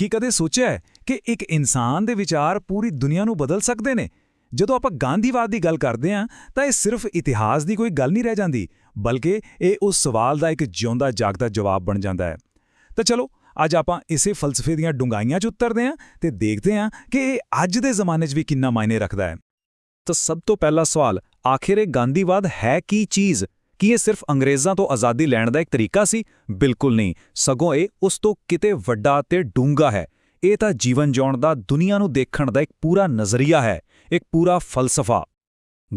ਕੀ ਕਦੇ ਸੋਚਿਆ ਕਿ ਇੱਕ ਇਨਸਾਨ ਦੇ ਵਿਚਾਰ ਪੂਰੀ ਦੁਨੀਆ ਨੂੰ ਬਦਲ ਸਕਦੇ ਨੇ? ਜਦੋਂ ਆਪਾਂ ਗਾਂਧੀਵਾਦ ਦੀ ਗੱਲ ਕਰਦੇ ਹਾਂ, ਤਾਂ ਇਹ ਸਿਰਫ ਇਤਿਹਾਸ ਦੀ ਕੋਈ ਗੱਲ ਨਹੀਂ ਰਹਿ ਜਾਂਦੀ, ਬਲਕਿ ਇਹ ਉਸ ਸਵਾਲ ਦਾ ਇੱਕ ਜਿਉਂਦਾ ਜਾਗਦਾ ਜਵਾਬ ਬਣ ਜਾਂਦਾ ਹੈ। ਤਾਂ ਚਲੋ, ਅੱਜ ਆਪਾਂ ਇਸੇ ਫਲਸਫੇ ਦੀਆਂ ਡੂੰਘਾਈਆਂ 'ਚ ਉਤਰਦੇ ਹਾਂ ਤੇ ਦੇਖਦੇ ਹਾਂ ਕਿ ਇਹ ਅੱਜ ਦੇ ਜ਼ਮਾਨੇ 'ਚ ਵੀ ਕਿੰਨਾ ਮਾਇਨੇ ਰੱਖਦਾ ਹੈ। ਤਾਂ ਸਭ ਤੋਂ ਪਹਿਲਾ ਸਵਾਲ, ਆਖਿਰ ਇਹ ਗਾਂਧੀਵਾਦ ਹੈ ਕੀ ਚੀਜ਼? ਕੀ ਇਹ ਸਿਰਫ ਅੰਗਰੇਜ਼ਾਂ ਤੋਂ ਆਜ਼ਾਦੀ ਲੈਣ ਦਾ ਇੱਕ ਤਰੀਕਾ ਸੀ? ਬਿਲਕੁਲ ਨਹੀਂ। ਸਗੋਂ ਇਹ ਉਸ ਤੋਂ ਕਿਤੇ ਵੱਡਾ ਤੇ ਡੂੰਘਾ ਹੈ। ਇਹ ਤਾਂ ਜੀਵਨ ਜਿਉਣ ਦਾ, ਦੁਨੀਆ ਨੂੰ ਦੇਖਣ ਦਾ ਇੱਕ ਪੂਰਾ ਨਜ਼ਰੀਆ ਹੈ, ਇੱਕ ਪੂਰਾ ਫਲਸਫਾ।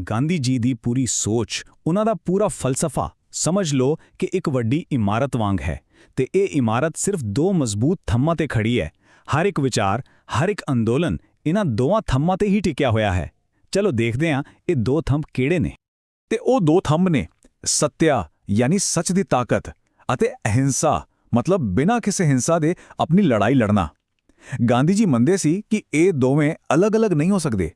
ਗਾਂਧੀ ਜੀ ਦੀ ਪੂਰੀ ਸੋਚ, ਉਹਨਾਂ ਦਾ ਪੂਰਾ ਫਲਸਫਾ, ਸਮਝ ਲਓ ਕਿ ਇੱਕ ਵੱਡੀ ਇਮਾਰਤ ਵਾਂਗ ਹੈ ਤੇ ਇਹ ਇਮਾਰਤ ਸਿਰਫ ਦੋ ਮਜ਼ਬੂਤ ਥੰਮਾਂ ਤੇ ਖੜੀ ਹੈ। ਹਰ ਇੱਕ ਵਿਚਾਰ, ਹਰ ਇੱਕ ਅੰਦੋਲਨ ਇਹਨਾਂ ਦੋਵਾਂ ਥੰਮਾਂ ਤੇ ਹੀ ਟਿਕਿਆ ਹੋਇਆ ਹੈ। ਚਲੋ ਦੇਖਦੇ ਹਾਂ ਇਹ ਦੋ ਥੰਮ ਕਿਹੜੇ ਨੇ। ਤੇ ਉਹ ਦੋ ਥੰਮ ਨੇ। ਸਤਿਆ, ਯਾਨੀ ਸੱਚ ਦੀ ਤਾਕਤ ਅਤੇ ਅਹਿੰਸਾ, ਮਤਲਬ ਬਿਨਾਂ ਕਿਸੇ ਹਿੰਸਾ ਦੇ ਆਪਣੀ ਲੜਾਈ ਲੜਨਾ। ਗਾਂਧੀ ਜੀ ਮੰਨਦੇ ਸੀ ਕਿ ਇਹ ਦੋਵੇਂ ਅਲੱਗ-ਅਲੱਗ ਨਹੀਂ ਹੋ ਸਕਦੇ।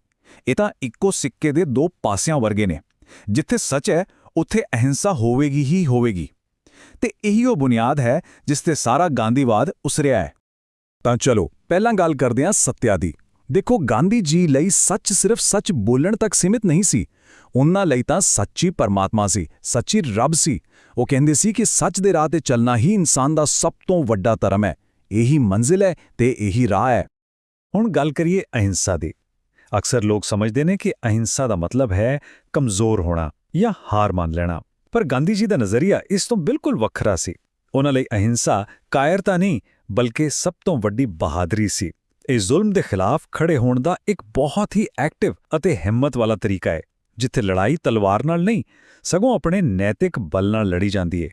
ਇਹ ਤਾਂ ਇੱਕੋ ਸਿੱਕੇ ਦੇ ਦੋ ਪਾਸਿਆਂ ਵਰਗੇ ਨੇ। ਜਿੱਥੇ ਸੱਚ ਹੈ, ਉੱਥੇ ਅਹਿੰਸਾ ਹੋਵੇਗੀ ਹੀ ਹੋਵੇਗੀ। ਤੇ ਇਹੀ ਉਹ ਬੁਨਿਆਦ ਹੈ ਜਿਸ ਤੇ ਸਾਰਾ ਗਾਂਧੀਵਾਦ ਉਸਰਿਆ ਹੈ। ਤਾਂ ਚਲੋ, ਪਹਿਲਾਂ ਗੱਲ ਕਰਦੇ ਹਾਂ ਸੱਤਿਆ ਦੀ। ਦੇਖੋ, ਗਾਂਧੀ ਜੀ ਲਈ ਸੱਚ ਸਿਰਫ ਸੱਚ ਬੋਲਣ ਤੱਕ ਸੀਮਿਤ ਨਹੀਂ ਸੀ। ਉਹਨਾਂ ਲਈ ਤਾਂ ਸੱਚੀ ਪਰਮਾਤਮਾ ਸੀ, ਸੱਚੀ ਰੱਬ ਸੀ। ਉਹ ਕਹਿੰਦੇ ਸੀ ਕਿ ਸੱਚ ਦੇ ਰਾਹ ਤੇ ਚੱਲਣਾ ਹੀ ਇਨਸਾਨ ਦਾ ਸਭ ਤੋਂ ਵੱਡਾ ਧਰਮ ਹੈ। ਇਹੀ ਮੰਜ਼ਿਲ ਹੈ ਤੇ ਇਹੀ ਰਾਹ ਹੈ। ਹੁਣ ਗੱਲ ਕਰੀਏ ਅਹਿੰਸਾ ਦੀ। ਅਕਸਰ ਲੋਕ ਸਮਝਦੇ ਨੇ ਕਿ ਅਹਿੰਸਾ ਦਾ ਮਤਲਬ ਹੈ ਕਮਜ਼ੋਰ ਹੋਣਾ ਜਾਂ ਹਾਰ ਮੰਨ ਲੈਣਾ। ਪਰ ਗਾਂਧੀ ਜੀ ਦਾ ਨਜ਼ਰੀਆ ਇਸ ਤੋਂ ਬਿਲਕੁਲ ਵੱਖਰਾ ਸੀ। ਉਹਨਾਂ ਲਈ ਅਹਿੰਸਾ ਕਾਇਰਤਾ ਨਹੀਂ, ਬਲਕਿ ਸਭ ਤੋਂ ਵੱਡੀ ਬਹਾਦਰੀ ਸੀ। ਇਹ ਜ਼ੁਲਮ ਦੇ ਖਿਲਾਫ ਖੜੇ ਹੋਣ ਦਾ ਇੱਕ ਬਹੁਤ ਹੀ ਐਕਟਿਵ ਅਤੇ ਹਿੰਮਤ ਵਾਲਾ ਤਰੀਕਾ ਹੈ, ਜਿੱਥੇ ਲੜਾਈ ਤਲਵਾਰ ਨਾਲ ਨਹੀਂ, ਸਗੋਂ ਆਪਣੇ ਨੈਤਿਕ ਬਲ ਨਾਲ ਲੜੀ ਜਾਂਦੀ ਹੈ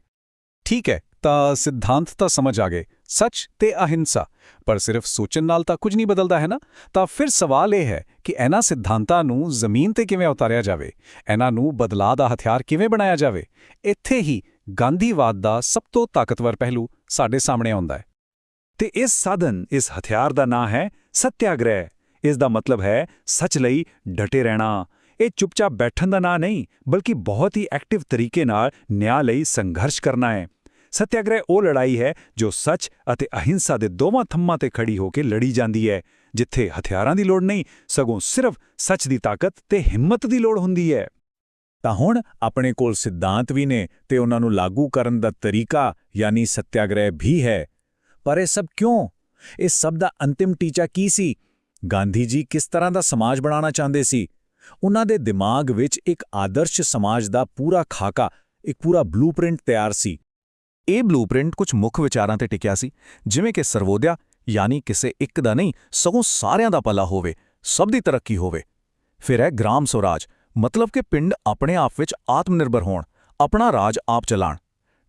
ਠੀਕ ਹੈ, ਤਾਂ ਸਿਧਾਂਤ ਤਾਂ ਸਮਝ ਆ ਗਏ, ਸੱਚ ਤੇ ਅਹਿੰਸਾ, ਪਰ ਸਿਰਫ ਸੋਚਣ ਨਾਲ ਤਾਂ ਕੁਝ ਨਹੀਂ ਬਦਲਦਾ, ਹੈ ਨਾ? ਤਾਂ ਫਿਰ ਸਵਾਲ ਇਹ ਹੈ ਕਿ ਇਹਨਾਂ ਸਿਧਾਂਤਾਂ ਨੂੰ ਜ਼ਮੀਨ ਤੇ ਕਿਵੇਂ ਉਤਾਰਿਆ ਜਾਵੇ? ਇਹਨਾਂ ਨੂੰ ਬਦਲਾਅ ਦਾ ਹਥਿਆਰ ਕਿਵੇਂ ਬਣਾਇਆ ਜਾਵੇ? ਇੱਥੇ ਹੀ ਗਾਂਧੀਵਾਦ ਦਾ ਸਭ ਤੋਂ ਤਾਕਤਵਰ ਪਹਿਲੂ ਸਾਡੇ ਸਾਹਮਣੇ ਆਉਂਦਾ ਹੈ। ਤੇ ਇਸ ਸਾਧਨ, ਇਸ ਹਥਿਆਰ ਦਾ ਨਾਂ ਹੈ ਸਤਿਆਗ੍ਰਹਿ। ਇਸ ਦਾ ਮਤਲਬ ਹੈ ਸੱਚ ਲਈ ਡਟੇ ਰਹਿਣਾ। ਇਹ ਚੁੱਪਚਾਪ ਬੈਠਣ ਦਾ ਨਾਂ ਨਹੀਂ, ਬਲਕਿ ਬਹੁਤ ਹੀ ਐਕਟਿਵ ਤਰੀਕੇ ਨਾਲ ਨਿਆਂ ਲਈ ਸੰਘਰਸ਼ ਕਰਨਾ ਹੈ। ਸਤਿਆਗ੍ਰਹਿ ਉਹ ਲੜਾਈ ਹੈ ਜੋ ਸੱਚ ਅਤੇ ਅਹਿੰਸਾ ਦੇ ਦੋਵਾਂ ਥੰਮਾਂ ਤੇ ਖੜੀ ਹੋ ਕੇ ਲੜੀ ਜਾਂਦੀ ਹੈ, ਜਿੱਥੇ ਹਥਿਆਰਾਂ ਦੀ ਲੋੜ ਨਹੀਂ, ਸਗੋਂ ਸਿਰਫ ਸੱਚ ਦੀ ਤਾਕਤ ਤੇ ਹਿੰਮਤ ਦੀ ਲੋੜ ਹੁੰਦੀ ਹੈ। ਤਾਂ ਹੁਣ ਆਪਣੇ ਕੋਲ ਸਿਧਾਂਤ ਵੀ ਨੇ ਤੇ ਉਹਨਾਂ ਨੂੰ ਲਾਗੂ ਕਰਨ ਦਾ ਤਰੀਕਾ, ਯਾਨੀ ਸਤਿਆਗ੍ਰਹਿ ਵੀ ਹੈ। ਪਰ ਇਹ ਸਭ ਕਿਉਂ? ਇਸ ਸਭ ਦਾ ਅੰਤਿਮ ਟੀਚਾ ਕੀ ਸੀ? ਗਾਂਧੀ ਜੀ ਕਿਸ ਤਰ੍ਹਾਂ ਦਾ ਸਮਾਜ ਬਣਾਉਣਾ ਚਾਹੁੰਦੇ ਸੀ? ਉਹਨਾਂ ਦੇ ਦਿਮਾਗ ਵਿੱਚ ਇੱਕ ਆਦਰਸ਼ ਸਮਾਜ ਦਾ ਪੂਰਾ ਖਾਕਾ, ਇੱਕ ਪੂਰਾ ਬਲੂਪ੍ਰਿੰਟ ਤਿਆਰ ਸੀ। ਇਹ ਬਲੂਪ੍ਰਿੰਟ ਕੁਝ ਮੁੱਖ ਵਿਚਾਰਾਂ ਤੇ ਟਿਕਿਆ ਸੀ, ਜਿਵੇਂ ਕਿ ਸਰਵੋਦਿਆ, ਯਾਨੀ ਕਿਸੇ ਇੱਕ ਦਾ ਨਹੀਂ, ਸਗੋਂ ਸਾਰਿਆਂ ਦਾ ਭਲਾ ਹੋਵੇ, ਸਭ ਦੀ ਤਰੱਕੀ ਹੋਵੇ। ਫਿਰ ਹੈ ਗ੍ਰਾਮ ਸਵਰਾਜ, ਮਤਲਬ ਕਿ ਪਿੰਡ ਆਪਣੇ ਆਪ ਵਿੱਚ ਆਤਮਨਿਰਭਰ ਹੋਣ, ਆਪਣਾ ਰਾਜ ਆਪ ਚਲਾਣ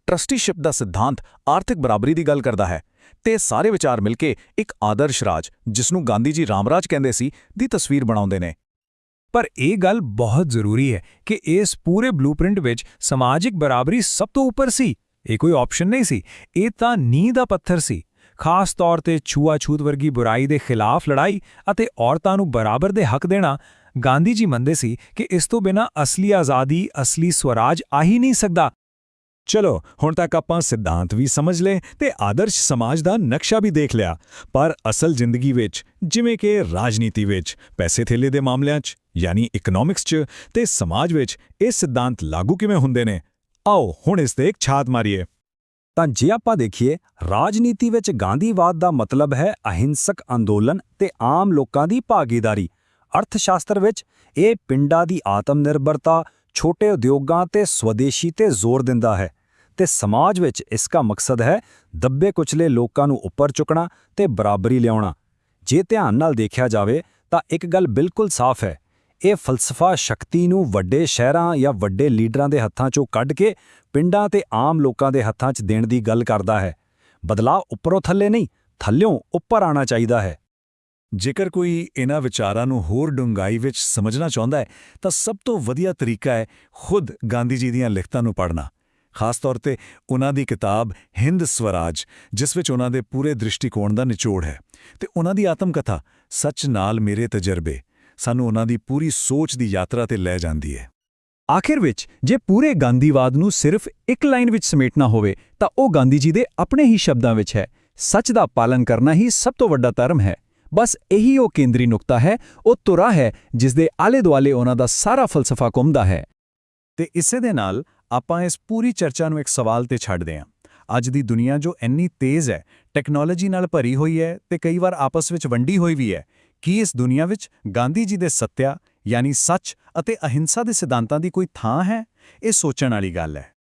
ਟਰਸਟੀਸ਼ਿਪ ਦਾ ਸਿਧਾਂਤ ਆਰਥਿਕ ਬਰਾਬਰੀ ਦੀ ਗੱਲ ਕਰਦਾ ਹੈ। ਤੇ ਸਾਰੇ ਵਿਚਾਰ ਮਿਲ ਕੇ ਇੱਕ ਆਦਰਸ਼ ਰਾਜ ਜਿਸ ਨੂੰ ਗਾਂਧੀ ਜੀ ਰਾਮਰਾਜ ਕਹਿੰਦੇ ਸੀ, ਦੀ ਤਸਵੀਰ ਬਣਾਉਂਦੇ ਨੇ। ਪਰ ਇਹ ਗੱਲ ਬਹੁਤ ਜ਼ਰੂਰੀ ਹੈ ਕਿ ਇਸ ਪੂਰੇ ਬਲੂਪ੍ਰਿੰਟ ਵਿੱਚ ਸਮਾਜਿਕ ਬਰਾਬਰੀ ਸਭ ਤੋਂ ਉੱਪਰ ਸੀ। ਇਹ ਕੋਈ ਆਪਸ਼ਨ ਨਹੀਂ ਸੀ। ਇਹ ਤਾਂ ਨੀਂਹ ਦਾ ਪੱਥਰ ਸੀ। ਖਾਸ ਤੌਰ ਤੇ ਛੂਆ-ਛੂਤ ਵਰਗੀ ਬੁਰਾਈ ਦੇ ਖਿਲਾਫ ਲੜਾਈ ਅਤੇ ਔਰਤਾਂ ਨੂੰ ਬਰਾਬਰ ਦੇ ਹੱਕ ਦੇਣਾ ਗਾਂਧੀ ਜੀ ਮੰਨਦੇ ਸੀ ਕਿ ਇਸ ਤੋਂ ਬਿਨਾ ਅਸਲੀ ਆਜ਼ਾਦੀ, ਅਸਲੀ ਸਵਰਾਜ ਆ ਹੀ ਨਹੀਂ ਸਕਦਾ। ਚਲੋ, ਹੁਣ ਤੱਕ ਆਪਾਂ ਸਿਧਾਂਤ ਵੀ ਸਮਝ ਲਏ ਤੇ ਆਦਰਸ਼ ਸਮਾਜ ਦਾ ਨਕਸ਼ਾ ਵੀ ਦੇਖ ਲਿਆ। ਪਰ ਅਸਲ ਜ਼ਿੰਦਗੀ ਵਿੱਚ, ਜਿਵੇਂ ਕਿ ਰਾਜਨੀਤੀ ਵਿੱਚ, ਪੈਸੇ ਥੇਲੇ ਦੇ ਮਾਮਲਿਆਂ 'ਚ, ਯਾਨੀ ਇਕਨੋਮਿਕਸ 'ਚ ਤੇ ਸਮਾਜ ਵਿੱਚ ਇਹ ਸਿਧਾਂਤ ਲਾਗੂ ਕਿਵੇਂ ਹੁੰਦੇ ਨੇ? ਆਓ, ਹੁਣ ਇਸ ਤੇ ਇੱਕ ਛਾਤ ਮਾਰੀਏ। ਤਾਂ ਜੇ ਆਪਾਂ ਦੇਖੀਏ, ਰਾਜਨੀਤੀ ਵਿੱਚ ਗਾਂਧੀਵਾਦ ਦਾ ਮਤਲਬ ਹੈ ਅਹਿੰਸਕ ਅੰਦੋਲਨ ਤੇ ਆਮ ਲੋਕਾਂ ਦੀ ਭਾਗੀਦਾਰੀ। ਅਰਥ ਸ਼ਾਸਤਰ ਵਿੱਚ ਇਹ ਪਿੰਡਾਂ ਦੀ ਆਤਮ ਨਿਰਭਰਤਾ ਛੋਟੇ ਉਦਯੋਗਾਂ ਤੇ ਸਵਦੇਸ਼ੀ ਤੇ ਜ਼ੋਰ ਦਿੰਦਾ ਹੈ ਤੇ ਸਮਾਜ ਵਿੱਚ ਇਸ ਦਾ ਮਕਸਦ ਹੈ ਦੱਬੇ ਕੁਚਲੇ ਲੋਕਾਂ ਨੂੰ ਉੱਪਰ ਚੁੱਕਣਾ ਤੇ ਬਰਾਬਰੀ ਲਿਆਉਣਾ। ਜੇ ਧਿਆਨ ਨਾਲ ਦੇਖਿਆ ਜਾਵੇ ਤਾਂ ਇੱਕ ਗੱਲ ਬਿਲਕੁਲ ਸਾਫ਼ ਹੈ, ਇਹ ਫਲਸਫਾ ਸ਼ਕਤੀ ਨੂੰ ਵੱਡੇ ਸ਼ਹਿਰਾਂ ਜਾਂ ਵੱਡੇ ਲੀਡਰਾਂ ਦੇ ਹੱਥਾਂ 'ਚੋਂ ਕੱਢ ਕੇ ਪਿੰਡਾਂ ਤੇ ਆਮ ਲੋਕਾਂ ਦੇ ਹੱਥਾਂ 'ਚ ਦੇਣ ਦੀ ਗੱਲ ਕਰਦਾ ਹੈ। ਬਦਲਾਅ ਉੱਪਰੋਂ ਥੱਲੇ ਨਹੀਂ, ਥੱਲਿਓਂ ਉੱਪਰ ਆਣਾ ਚਾਹੀਦਾ ਹੈ। ਜੇਕਰ ਕੋਈ ਇਹਨਾਂ ਵਿਚਾਰਾਂ ਨੂੰ ਹੋਰ ਡੂੰਘਾਈ ਵਿੱਚ ਸਮਝਣਾ ਚਾਹੁੰਦਾ ਹੈ, ਤਾਂ ਸਭ ਤੋਂ ਵਧੀਆ ਤਰੀਕਾ ਹੈ ਖੁਦ ਗਾਂਧੀ ਜੀ ਦੀਆਂ ਲਿਖਤਾਂ ਨੂੰ ਪੜ੍ਹਨਾ। ਖਾਸ ਤੌਰ ਤੇ ਉਹਨਾਂ ਦੀ ਕਿਤਾਬ ਹਿੰਦ ਸਵਰਾਜ, ਜਿਸ ਵਿੱਚ ਉਹਨਾਂ ਦੇ ਪੂਰੇ ਦ੍ਰਿਸ਼ਟੀਕੋਣ ਦਾ ਨਿਚੋੜ ਹੈ। ਤੇ ਉਹਨਾਂ ਦੀ ਆਤਮ ਕਥਾ ਸੱਚ ਨਾਲ ਮੇਰੇ ਤਜਰਬੇ, ਸਾਨੂੰ ਉਹਨਾਂ ਦੀ ਪੂਰੀ ਸੋਚ ਦੀ ਯਾਤਰਾ ਤੇ ਲੈ ਜਾਂਦੀ ਹੈ। ਆਖਿਰ ਵਿੱਚ, ਜੇ ਪੂਰੇ ਗਾਂਧੀਵਾਦ ਨੂੰ ਸਿਰਫ ਇੱਕ ਲਾਈਨ ਵਿੱਚ ਸਮੇਟਣਾ ਹੋਵੇ, ਤਾਂ ਉਹ ਗਾਂਧੀ ਜੀ ਦੇ ਆਪਣੇ ਹੀ ਸ਼ਬਦਾਂ ਵਿੱਚ ਹੈ, ਸੱਚ ਦਾ ਪਾਲਨ ਕਰਨਾ ਹੀ ਸਭ ਤੋਂ ਵੱਡਾ ਧਰਮ ਹੈ। ਬਸ ਇਹੀ ਉਹ ਕੇਂਦਰੀ ਨੁਕਤਾ ਹੈ, ਉਹ ਤੁਰਾ ਹੈ ਜਿਸ ਦੇ ਆਲੇ-ਦੁਆਲੇ ਉਹਨਾਂ ਦਾ ਸਾਰਾ ਫਲਸਫਾ ਘੁੰਮਦਾ ਹੈ। ਤੇ ਇਸੇ ਦੇ ਨਾਲ ਆਪਾਂ ਇਸ ਪੂਰੀ ਚਰਚਾ ਨੂੰ ਇੱਕ ਸਵਾਲ ਤੇ ਛੱਡਦੇ ਹਾਂ। ਅੱਜ ਦੀ ਦੁਨੀਆ ਜੋ ਇੰਨੀ ਤੇਜ਼ ਹੈ, ਟੈਕਨੋਲੋਜੀ ਨਾਲ ਭਰੀ ਹੋਈ ਹੈ ਤੇ ਕਈ ਵਾਰ ਆਪਸ ਵਿੱਚ ਵੰਡੀ ਹੋਈ ਵੀ ਹੈ, ਕੀ ਇਸ ਦੁਨੀਆ ਵਿੱਚ ਗਾਂਧੀ ਜੀ ਦੇ ਸੱਤਿਆ, ਯਾਨੀ ਸੱਚ ਅਤੇ ਅਹਿੰਸਾ ਦੇ ਸਿਧਾਂਤਾਂ ਦੀ ਕੋਈ ਥਾਂ ਹੈ? ਇਹ ਸੋਚਣ ਵਾਲੀ ਗੱਲ ਹੈ।